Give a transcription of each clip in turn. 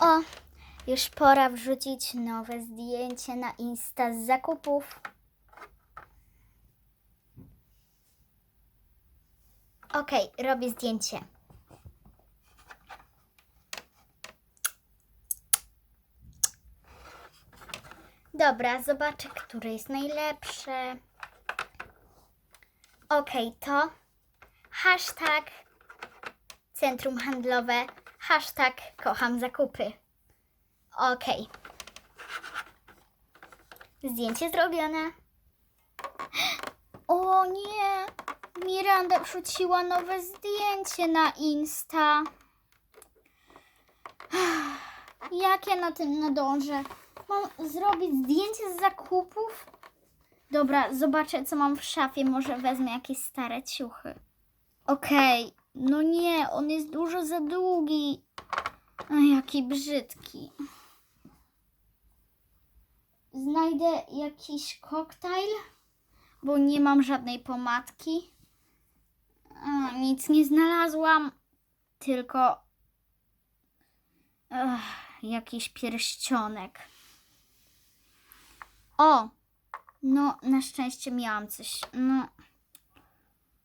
O, już pora wrzucić nowe zdjęcie na Insta z zakupów. Okej, robię zdjęcie. Dobra, zobaczę, które jest najlepsze. Okej, to hashtag centrum handlowe, hashtag kocham zakupy. Okej. Zdjęcie zrobione. O nie! Miranda wrzuciła nowe zdjęcie na Insta. Jak ja na tym nadążę? Mam zrobić zdjęcie z zakupów? Dobra, zobaczę co mam w szafie. Może wezmę jakieś stare ciuchy. Okej, no nie, on jest dużo za długi. A jaki brzydki. Znajdę jakiś koktajl, bo nie mam żadnej pomadki. Nic nie znalazłam, tylko jakiś pierścionek. O, no na szczęście miałam coś. No,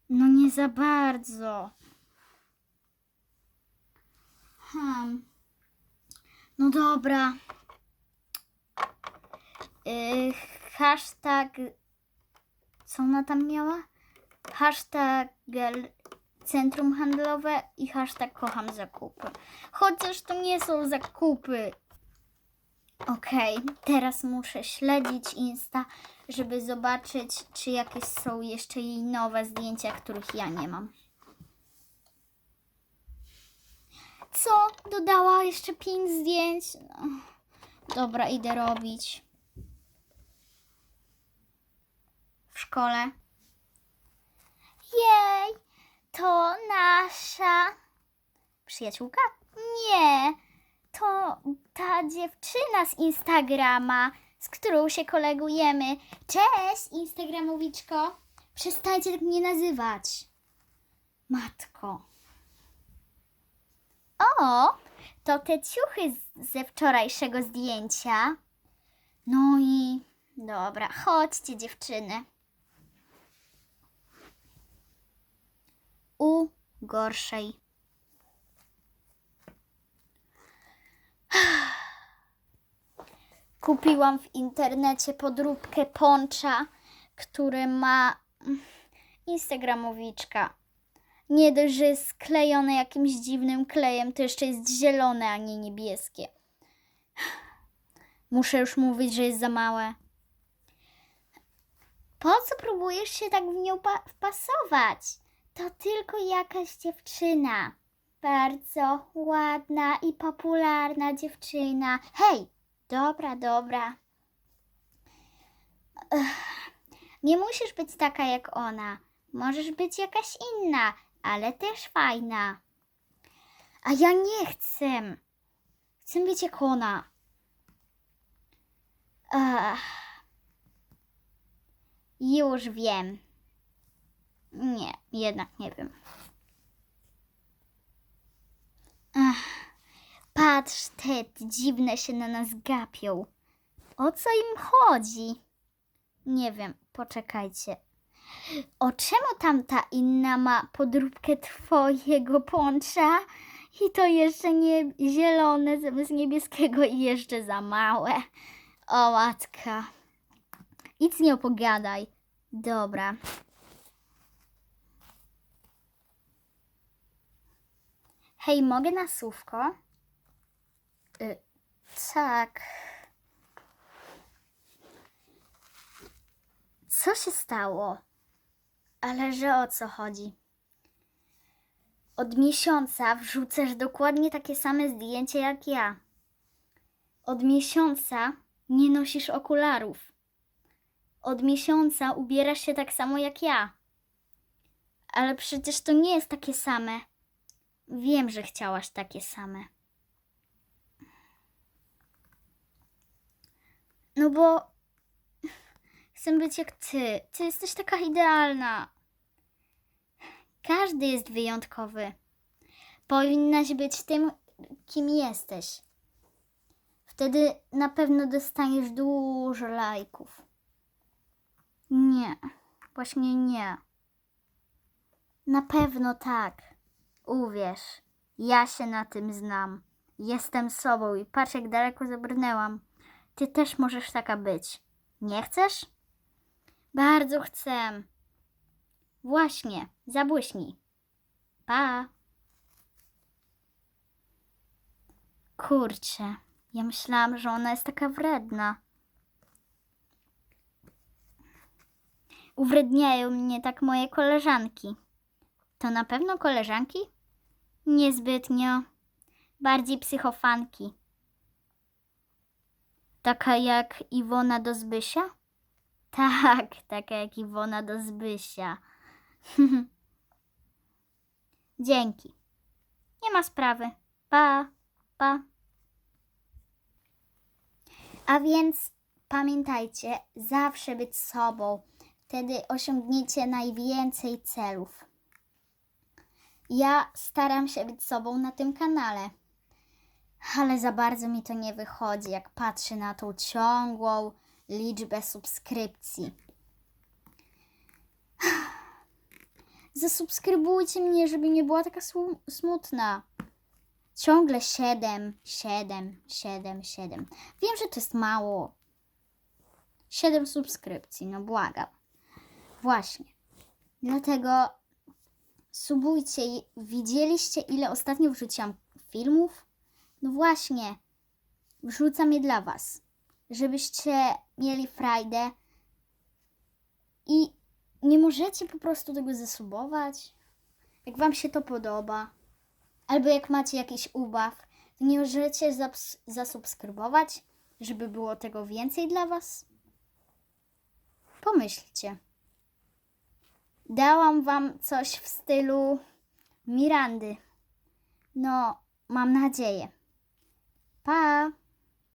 no nie za bardzo. Hmm. No dobra. Yy, hashtag. Co ona tam miała? Hashtag centrum handlowe i hashtag kocham zakupy. Chociaż to nie są zakupy. Okej, teraz muszę śledzić Insta, żeby zobaczyć, czy jakieś są jeszcze jej nowe zdjęcia, których ja nie mam. Co? Dodała jeszcze pięć zdjęć? No. Dobra, idę robić. W szkole. Jej, to nasza przyjaciółka? Nie, to ta dziewczyna z Instagrama, z którą się kolegujemy. Cześć, Instagramowiczko. Przestańcie tak mnie nazywać. Matko. O, to te ciuchy z- ze wczorajszego zdjęcia. No i dobra, chodźcie dziewczyny. U gorszej. Kupiłam w internecie podróbkę poncza, który ma mm, Instagramowiczka. Nie dość, że jest sklejone jakimś dziwnym klejem, to jeszcze jest zielone, a nie niebieskie. Muszę już mówić, że jest za małe. Po co próbujesz się tak w nią pa- wpasować? To tylko jakaś dziewczyna. Bardzo ładna i popularna dziewczyna. Hej, dobra, dobra. Nie musisz być taka jak ona. Możesz być jakaś inna, ale też fajna. A ja nie chcę. Chcę być jak ona. Ech. Już wiem. Nie, jednak nie wiem. Ach, patrz, te dziwne się na nas gapią. O co im chodzi? Nie wiem, poczekajcie. O czemu tamta inna ma podróbkę twojego poncza? I to jeszcze nie zielone zamiast niebieskiego i jeszcze za małe. O matka. Nic nie opowiadaj. Dobra. Hej, mogę na słówko? Y, tak. Co się stało? Ale że o co chodzi? Od miesiąca wrzucasz dokładnie takie same zdjęcie jak ja. Od miesiąca nie nosisz okularów. Od miesiąca ubierasz się tak samo jak ja. Ale przecież to nie jest takie same. Wiem, że chciałaś takie same. No bo chcę być jak ty. Ty jesteś taka idealna. Każdy jest wyjątkowy. Powinnaś być tym, kim jesteś. Wtedy na pewno dostaniesz dużo lajków. Nie, właśnie nie. Na pewno tak. Uwierz, ja się na tym znam. Jestem sobą i patrz jak daleko zabrnęłam. Ty też możesz taka być. Nie chcesz? Bardzo chcę. Właśnie, zabłyśnij. Pa. Kurczę, ja myślałam, że ona jest taka wredna. Uwredniają mnie tak moje koleżanki. To na pewno koleżanki? Niezbytnio. Bardziej psychofanki. Taka jak Iwona do Zbysia? Tak, taka jak Iwona do Zbysia. Dzięki. Nie ma sprawy. Pa, pa. A więc pamiętajcie, zawsze być sobą. Wtedy osiągniecie najwięcej celów. Ja staram się być sobą na tym kanale, ale za bardzo mi to nie wychodzi, jak patrzę na tą ciągłą liczbę subskrypcji. Zasubskrybujcie mnie, żeby nie była taka smu- smutna. Ciągle 7, 7, 7, 7. Wiem, że to jest mało. 7 subskrypcji, no błagam. Właśnie. Dlatego subujcie. Widzieliście, ile ostatnio wrzuciłam filmów? No właśnie. Wrzucam je dla Was. Żebyście mieli frajdę. I nie możecie po prostu tego zasubować? Jak Wam się to podoba? Albo jak macie jakiś ubaw, to nie możecie zasubskrybować, żeby było tego więcej dla Was? Pomyślcie. Dałam Wam coś w stylu Mirandy. No, mam nadzieję. Pa!